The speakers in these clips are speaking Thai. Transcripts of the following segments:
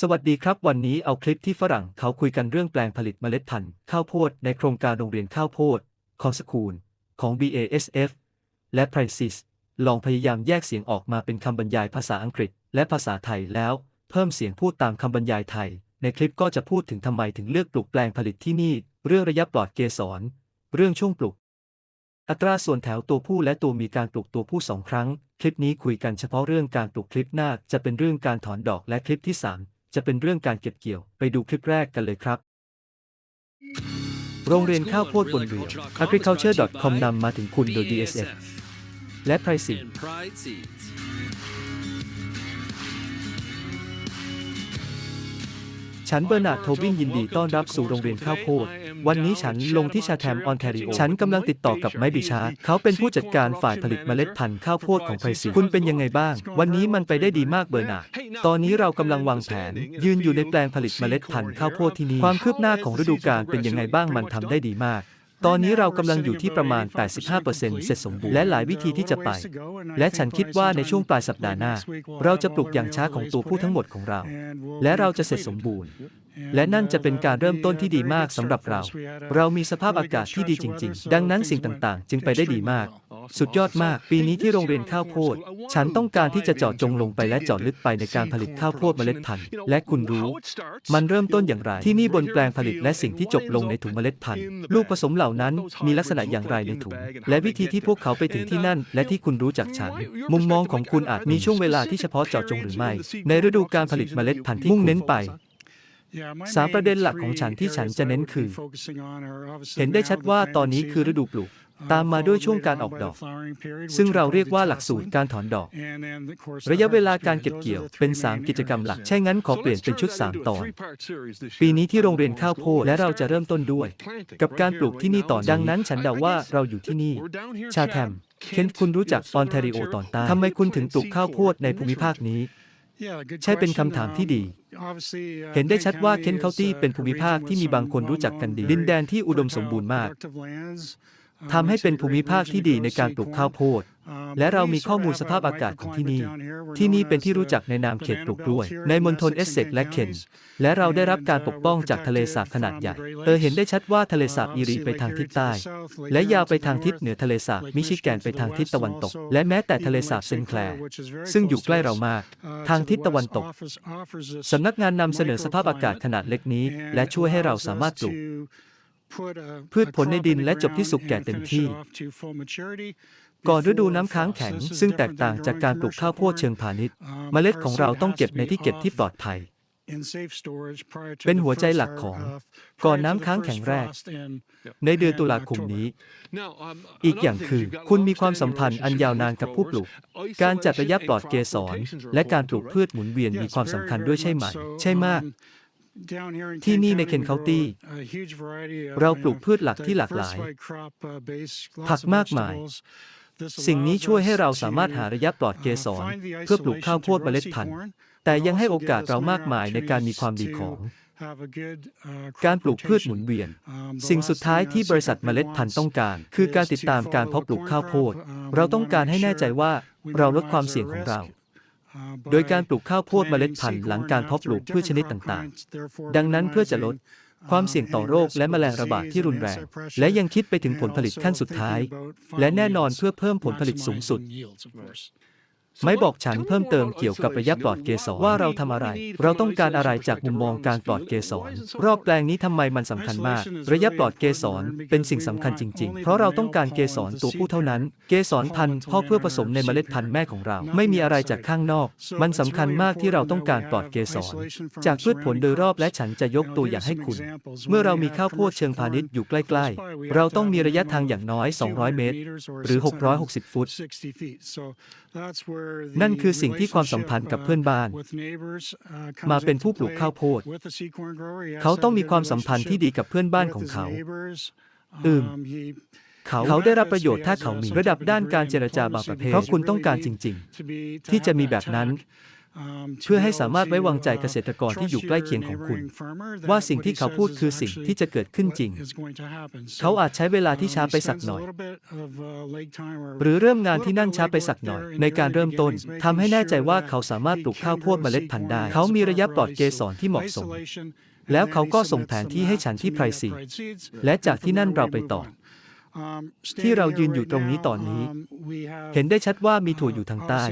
สวัสดีครับ วันนี้เอาคลิปที่ฝรั่งเขาคุยกันเรื่องแปลงผลิตเมล็ดพันธุ์ข้าวโพดในโครงการโรงเรียนข้าวโพดของสกูล ของ BASF และ p r i c e s ลองพยายามแยกเสียงออกมาเป็นคำบรรยายภาษาอังกฤษ และภาษาไทยแล้ว เพิ่มเสียงพูดตามคำบรรยายไทย ในคลิปก็จะพูดถึงทำไมถึงเลือกปลูกแปลงผลิตที่นี่ เรื่องระยะปลอดเกสร เรื่องช่วงปลูก อัตราส่วนแถวตัวผู้และตัวมีการปลูกตัวผู้สองครั้ง คลิปนี้คุยกันเฉพาะเรื่องการปลูกคลิปหน้าจะเป็นเรื่องการถอนดอกและคลิปที่ 3 จะเป็นเรื่องการเก็บเกี่ยว ไปดูคลิปแรกกันเลยครับ โรงเรียนข้าวโพดบนเรือ agriculture.com นำมาถึงคุณโดย DSF และ p r i c e ฉันเบอร์นาโทบินยินดีต้อนรับสู่โรงเรียนข้าวโพด วันนี้ฉันลงที่ชาแทมออนแทริโอ ฉันกำลังติดต่อกับไมบิชาเขาเป็นผู้จัดการฝ่ายผลิตเมล็ดพันธุ์ข้าวโพดของไพซีคุณเป็นยังไงบ้าง วันนี้มันไปได้ดีมากเบอร์นาตอนนี้เรากำลังวางแผน ยืนอยู่ในแปลงผลิตเมล็ดพันธุ์ข้าวโพดที่นี่ ความคืบหน้าของฤดูกาลเป็นยังไงบ้างมันทำได้ดีมากตอนนี้เรากำลังอยู่ที่ประมาณ 85%เสร็จสมบูรณ์และหลายวิธีที่จะไป และฉันคิดว่าในช่วงปลายสัปดาห์หน้า เราจะปลูกอย่างช้าของตัวผู้ทั้งหมดของเรา และเราจะเสร็จสมบูรณ์ และนั่นจะเป็นการเริ่มต้นที่ดีมากสำหรับเรา เรามีสภาพอากาศที่ดีจริง ๆ ดังนั้นสิ่งต่างๆ จึงไปได้ดีมาก สุดยอดมาก ปีนี้ที่โรงเรียนข้าวโพด ฉันต้องการที่จะเจาะจงลงไปและเจาะลึกไปในการผลิตข้าวโพดเมล็ดพันธุ์ และคุณรู้ มันเริ่มต้นอย่างไร ที่นี่บนแปลงผลิตและสิ่งที่จบลงในถุงเมล็ดพันธุ์ ลูกผสมเหล่านั้นมีลักษณะอย่างไรในถุง และวิธีที่พวกเขาไปถึงที่นั่น และที่คุณรู้จากฉัน มุมมองของคุณอาจมีช่วงเวลาที่เฉพาะเจาะจงหรือไม่ ในฤดูการผลิตเมล็ดพันธุ์ที่มุ่งเน้นไป สามประเด็นหลักของฉันที่ฉันจะเน้นคือ เห็นได้ชัดว่าตอนนี้คือฤดูปลูก ตามมาด้วยช่วงการออกดอก ซึ่งเราเรียกว่าหลักสูตรการถอนดอก ระยะเวลาการเก็บเกี่ยวเป็น 3 กิจกรรมหลัก ใช่งั้นขอเปลี่ยนเป็นชุด 3 ตอน ปีนี้ที่โรงเรียนข้าวโพดและเราจะเริ่มต้นด้วย กับการปลูกที่นี่ต่อดังนั้น ฉันเดาว่าเราอยู่ที่นี่ ชาแทมเคนคุณรู้จักออนแทริโอตอนใต้ทำไมคุณถึงปลูกข้าวโพดในภูมิภาคนี้ ใช่เป็นคำถามที่ดี เห็นได้ชัดว่าเคนเคาตี้เป็นภูมิภาคที่มีบางคนรู้จักกันดี ดินแดนที่อุดมสมบูรณ์มาก ทำให้เป็นภูมิภาคที่ดีในการปลูกข้าวโพด และเรามีข้อมูลสภาพอากาศของที่นี่ ที่นี่เป็นที่รู้จักในนามเขตปลูกด้วย ในมณฑลเอสเซกและเคน และเราได้รับการปกป้องจากทะเลสาบขนาดใหญ่ เออเห็นได้ชัดว่าทะเลสาบอิริไปทางทิศใต้ และยาวไปทางทิศเหนือทะเลสาบมิชิแกนไปทางทิศตะวันตก และแม้แต่ทะเลสาบเซนแคลร์ซึ่งอยู่ใกล้เรามาก ทางทิศตะวันตกสำนักงานนำเสนอสภาพอากาศขนาดเล็กนี้ และช่วยให้เราสามารถปลูก พืชผลในดินและจบที่สุกแก่เต็มที่ ก่อนฤดูน้ำค้างแข็ง ซึ่งแตกต่างจากการปลูกข้าวโพดเชิงพาณิชย์เมล็ดของเราต้องเก็บในที่เก็บที่ปลอดภัย เป็นหัวใจหลักของก่อนน้ำค้างแข็งแรก ในเดือนตุลาคมนี้ อีกอย่างคือ คุณมีความสัมพันธ์อันยาวนานกับผู้ปลูก การจัดระยะปลอดเกสรและการปลูกพืชหมุนเวียนมีความสำคัญด้วยใช่ไหม ใช่มาก ที่นี่ในเคนเคาตี้เราปลูกพืชหลักที่หลากหลาย ผักมากมาย สิ่งนี้ช่วยให้เราสามารถหาระยะปลอดเกสรเพื่อปลูกข้าวโพดเมล็ดพันธุ์แต่ยังให้โอกาสเรามากมายในการมีความดีของ การปลูกพืชหมุนเวียน สิ่งสุดท้ายที่บริษัทเมล็ดพันธุ์ต้องการ คือการติดตามการเพาะปลูกข้าวโพด เราต้องการให้แน่ใจว่าเราลดความเสี่ยงของเรา โดยการปลูกข้าวโพดเมล็ดพันธุ์หลังการเพาะปลูกพืชชนิดต่างๆ ดังนั้นเพื่อจะลดความเสี่ยงต่อโรคและแมลงระบาดที่รุนแรง และยังคิดไปถึงผลผลิตขั้นสุดท้าย และแน่นอนเพื่อเพิ่มผลผลิตสูงสุด ไม่บอกฉันเพิ่มเติมเกี่ยวกับระยะปลอดเกสรว่าเราทำอะไร เราต้องการอะไรจากมุมมองการปลอดเกสรรอบแปลงนี้ทำไมมันสำคัญมาก ระยะปลอดเกสรเป็นสิ่งสำคัญจริง ๆ เพราะเราต้องการเกสรตัวผู้เท่านั้น เกสรพันธุ์พ่อเพื่อผสมในเมล็ดพันธุ์แม่ของเรา ไม่มีอะไรจากข้างนอก มันสำคัญมากที่เราต้องการปลอดเกสรจากพืชผลโดยรอบและฉันจะยกตัวอย่างให้คุณ เมื่อเรามีข้าวโพดเชิงพาณิชย์อยู่ใกล้ ๆ เราต้องมีระยะทางอย่างน้อย 200 เมตร หรือ 660 ฟุตนั่นคือสิ่งที่ความสัมพันธ์กับเพื่อนบ้าน มาเป็นผู้ปลูกข้าวโพด เขาต้องมีความสัมพันธ์ที่ดีกับเพื่อนบ้านของเขา อืมเขาเขาได้รับประโยชน์ถ้าเขามีระดับด้านการเจรจาบางประเภทเพราะคุณต้องการจริง ๆ ที่จะมีแบบนั้น เพื่อให้สามารถไว้วางใจเกษตรกรที่อยู่ใกล้เคียงของคุณ ว่าสิ่งที่เขาพูดคือสิ่งที่จะเกิดขึ้นจริง เขาอาจใช้เวลาที่ช้าไปสักหน่อย หรือเริ่มงานที่นั่นช้าไปสักหน่อย ในการเริ่มต้นทำให้แน่ใจว่าเขาสามารถปลูกข้าวโพดเมล็ดพันธุ์ได้ เขามีระยะปลอดเกสรที่เหมาะสม แล้วเขาก็ส่งแผนที่ให้ฉันที่ไพรซีและจากที่นั่นเราไปต่อ ที่เรายืนอยู่ตรงนี้ตอนนี้ เห็นได้ชัดว่ามีถั่วอยู่ทางใต้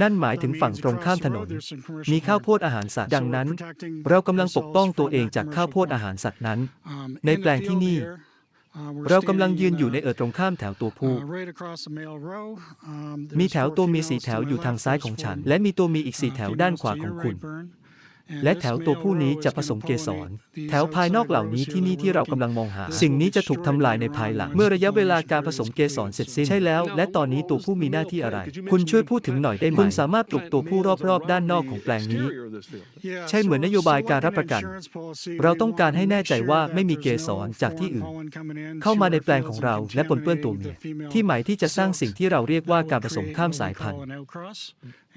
นั่นหมายถึงฝั่งตรงข้ามถนน มีข้าวโพดอาหารสัตว์ดังนั้น เรากำลังปกป้องตัวเองจากข้าวโพดอาหารสัตว์นั้น ในแปลงที่นี่เรากำลังยืนอยู่ในเอิดตรงข้ามแถวตัวผู้ มีแถวตัวมีสีแถวอยู่ทางซ้ายของฉัน และมีตัวมีอีกสีแถวด้านขวาของคุณ และแถวตัวผู้นี้จะผสมเกสร แถวภายนอกเหล่านี้ที่นี่ที่เรากำลังมองหา สิ่งนี้จะถูกทำลายในภายหลัง เมื่อระยะเวลาการผสมเกสรเสร็จสิ้นใช่แล้ว และตอนนี้ตัวผู้มีหน้าที่อะไร คุณช่วยพูดถึงหน่อยได้ไหมคุณสามารถปลุกตัวผู้รอบๆ ด้านนอกของแปลงนี้ ใช่เหมือนนโยบายการรับประกัน เราต้องการให้แน่ใจว่าไม่มีเกสรจากที่อื่น เข้ามาในแปลงของเราและปนเปื้อนตัวเมียที่หมายที่จะสร้างสิ่งที่เราเรียกว่าการผสมข้ามสายพันธุ์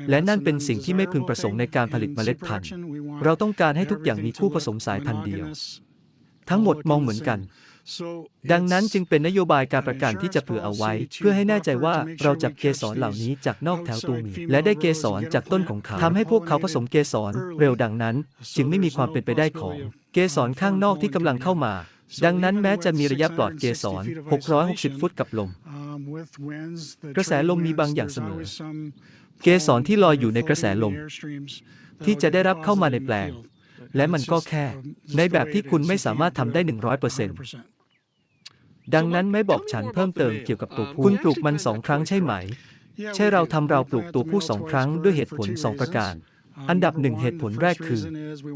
และนั่นเป็นสิ่งที่ไม่พึงประสงค์ในการผลิตเมล็ดพันธุ์เราต้องการให้ทุกอย่างมีคู่ผสมสายพันธุ์เดียว ทั้งหมดมองเหมือนกัน ดังนั้นจึงเป็นนโยบายการประกันที่จะเผื่อเอาไว้ เพื่อให้แน่ใจว่าเราจับเกสรเหล่านี้จากนอกแถวตัวเมียและได้เกสรจากต้นของเขาทำให้พวกเขาผสมเกสรเร็วดังนั้น จึงไม่มีความเป็นไปได้ของเกสรข้างนอกที่กำลังเข้ามา ดังนั้นแม้จะมีระยะปลอดเกสร 660 ฟุตกับลม กระแสลมมีบางอย่างเสมอ เกสรที่ลอยอยู่ในกระแสลม ที่จะได้รับเข้ามาในแปลง และมันก็แค่ ในแบบที่คุณไม่สามารถทำได้ 100%ดังนั้นไม่บอกฉันเพิ่มเติมเกี่ยวกับตัวผู้คุณปลูกมันสองครั้งใช่ไหม ใช่เราทำเราปลูกตัวผู้สองครั้งด้วยเหตุผลสองประการอันดับหนึ่งเหตุผลแรกคือ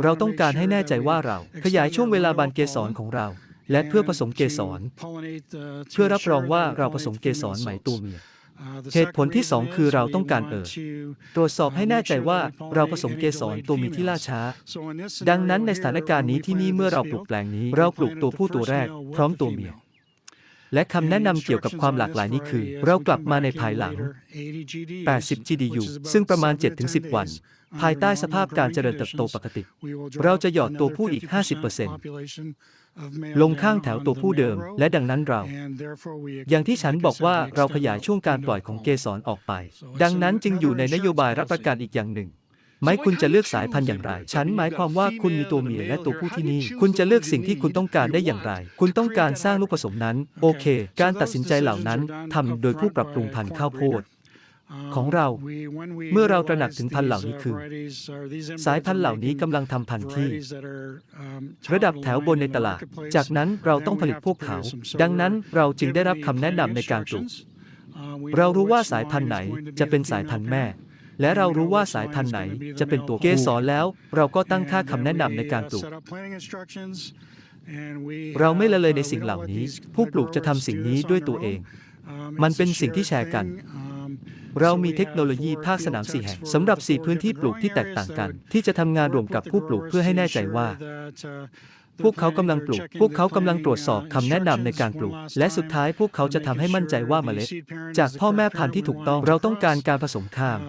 เราต้องการให้แน่ใจว่าเรา ขยายช่วงเวลาบานเกสรของเรา และเพื่อผสมเกสร เพื่อรับรองว่าเราผสมเกสรไหมตัวเมีย เหตุผลที่สองคือเราต้องการเอ่อตรวจสอบให้แน่ใจว่าเราผสมเกสรตัวเมียที่ล่าช้า ดังนั้นในสถานการณ์นี้ที่นี่เมื่อเราปลูกแปลงนี้ เราปลูกตัวผู้ตัวแรก พร้อมตัวเมียและคำแนะนำเกี่ยวกับความหลากหลายนี้คือ เรากลับมาในภายหลัง 80 GDU ซึ่งประมาณ 7-10 วัน ภายใต้สภาพการเจริญเติบโตปกติ เราจะหยอดตัวผู้อีก 50% ลงข้างแถวตัวผู้เดิม และดังนั้นเรา อย่างที่ฉันบอกว่าเราขยายช่วงการปล่อยของเกสรออกไป ดังนั้นจึงอยู่ในนโยบายรับประกันอีกอย่างหนึ่งไม่คุณจะเลือกสายพันธุ์อย่างไร ฉันหมายความว่าคุณมีตัวเมียและตัวผู้ที่นี่ คุณจะเลือกสิ่งที่คุณต้องการได้อย่างไร คุณต้องการสร้างลูกผสมนั้น โอเค การตัดสินใจเหล่านั้นทำโดยผู้ปรับปรุงพันธุ์ข้าวโพด ของเรา เมื่อเราตระหนักถึงพันธุ์เหล่านี้คือ สายพันธุ์เหล่านี้กำลังทำพันธุ์ที่ ระดับแถวบนในตลาด จากนั้นเราต้องผลิตพวกเขา ดังนั้นเราจึงได้รับคำแนะนำในการปลูกเรารู้ว่าสายพันธุ์ไหนจะเป็นสายพันธุ์แม่ และเรารู้ว่าสายพันธุ์ไหนจะเป็นตัวเกสรแล้ว เราก็ตั้งค่าคำแนะนำในการปลูกเราไม่ละเลยในสิ่งเหล่านี้ ผู้ปลูกจะทำสิ่งนี้ด้วยตัวเอง มันเป็นสิ่งที่แชร์กัน เรามีเทคโนโลยีภาคสนามสี่แห่งสำหรับสี่พื้นที่ปลูกที่แตกต่างกัน ที่จะทำงานร่วมกับผู้ปลูกเพื่อให้แน่ใจว่า พวกเขากำลังปลูก พวกเขากำลังตรวจสอบคำแนะนำในการปลูก และสุดท้ายพวกเขาจะทำให้มั่นใจว่าเมล็ด จากพ่อแม่พันธุ์ที่ถูกต้องเราต้องการการผสมข้าม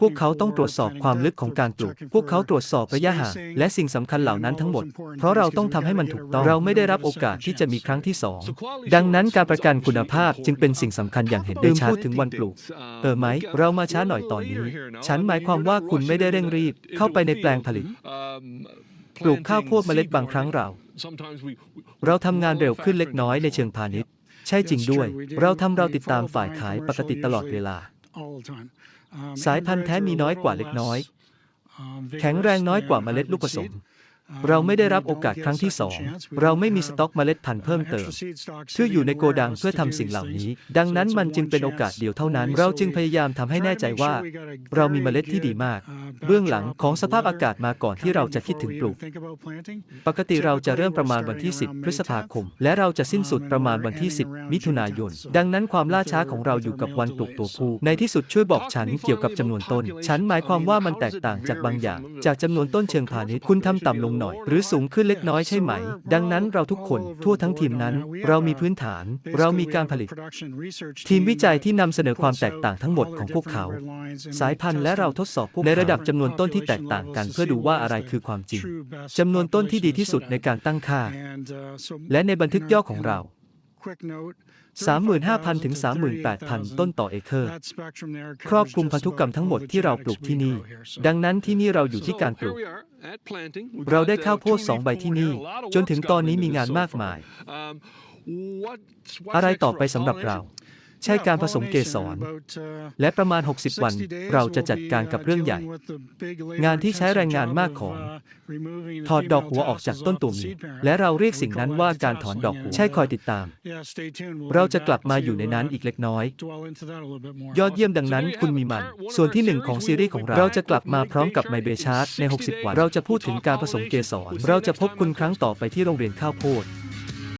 พวกเขาต้องตรวจสอบความลึกของการปลูก พวกเขาตรวจสอบระยะห่างและสิ่งสำคัญเหล่านั้นทั้งหมด เพราะเราต้องทำให้มันถูกต้อง เราไม่ได้รับโอกาสที่จะมีครั้งที่สองดังนั้นการประกันคุณภาพจึงเป็นสิ่งสำคัญอย่างเห็นได้ชัดพูดถึงวันปลูก เออไหม เรามาช้าหน่อยตอนนี้ ฉันหมายความว่าคุณไม่ได้เร่งรีบ เข้าไปในแปลงผลิต ปลูกข้าวโพดเมล็ดบางครั้งเรา เราทำงานเร็วขึ้นเล็กน้อยในเชิงพาณิชย์ ใช่จริงด้วย เราทำเราติดตามฝ่ายขายปกติตลอดเวลา สายพันธุ์แท้มีน้อยกว่าเล็กน้อย แข็งแรงน้อยกว่าเมล็ดลูกผสม เราไม่ได้รับโอกาสครั้งที่สองเราไม่มีสต็อกเมล็ดพันธุ์เพิ่มเติมชื่ออยู่ในโกดังเพื่อทำสิ่งเหล่านี้ ดังนั้นมันจึงเป็นโอกาสเดียวเท่านั้น เราจึงพยายามทำให้แน่ใจว่า เรามีเมล็ดที่ดีมาก เบื้องหลังของสภาพอากาศมาก่อนที่เราจะคิดถึงปลูก ปกติเราจะเริ่มประมาณวันที่ 10 พฤษภาคม และเราจะสิ้นสุดประมาณวันที่ 10 มิถุนายน ดังนั้นความล่าช้าของเราอยู่กับวันปลูกตัวผู้ ในที่สุดช่วยบอกฉันเกี่ยวกับจำนวนต้น ฉันหมายความว่ามันแตกต่างจากบางอย่าง จากจำนวนต้นเชิงพาณิชย์คุณทำต่ำลงหน่อย หรือสูงขึ้นเล็กน้อยใช่ไหม ดังนั้นเราทุกคนทั่วทั้งทีมนั้น เรามีพื้นฐาน เรามีการผลิต ทีมวิจัยที่นำเสนอความแตกต่างทั้งหมดของพวกเขา สายพันธุ์และเราทดสอบพวกในระดับจำนวนต้นที่แตกต่างกัน เพื่อดูว่าอะไรคือความจริงจำนวนต้นที่ดีที่สุดในการตั้งค่า และในบันทึกย่อของเรา 35,000 ถึง 38,000 ต้นต่อเอเคอร์ ครอบคลุมพันธุกรรมทั้งหมดที่เราปลูกที่นี่ ดังนั้นที่นี่เราอยู่ที่การปลูก เราได้ข้าวโพดสองใบที่นี่ จนถึงตอนนี้มีงานมากมาย อะไรต่อไปสำหรับเราใช่การผสมเกสร และประมาณ 60 วัน เราจะจัดการกับเรื่องใหญ่ งานที่ใช้แรงงานมากของ ถอดดอกหัวออกจากต้นตัวเมียและเราเรียกสิ่งนั้นว่าการถอนดอกหัวใช่คอยติดตาม เราจะกลับมาอยู่ในนั้นอีกเล็กน้อย ยอดเยี่ยมดังนั้นคุณมีมัน ส่วนที่หนึ่งของซีรีส์ของเรา เราจะกลับมาพร้อมกับไมเบชาร์ดใน 60 วัน เราจะพูดถึงการผสมเกสร เราจะพบคุณครั้งต่อไปที่โรงเรียนข้าวโพด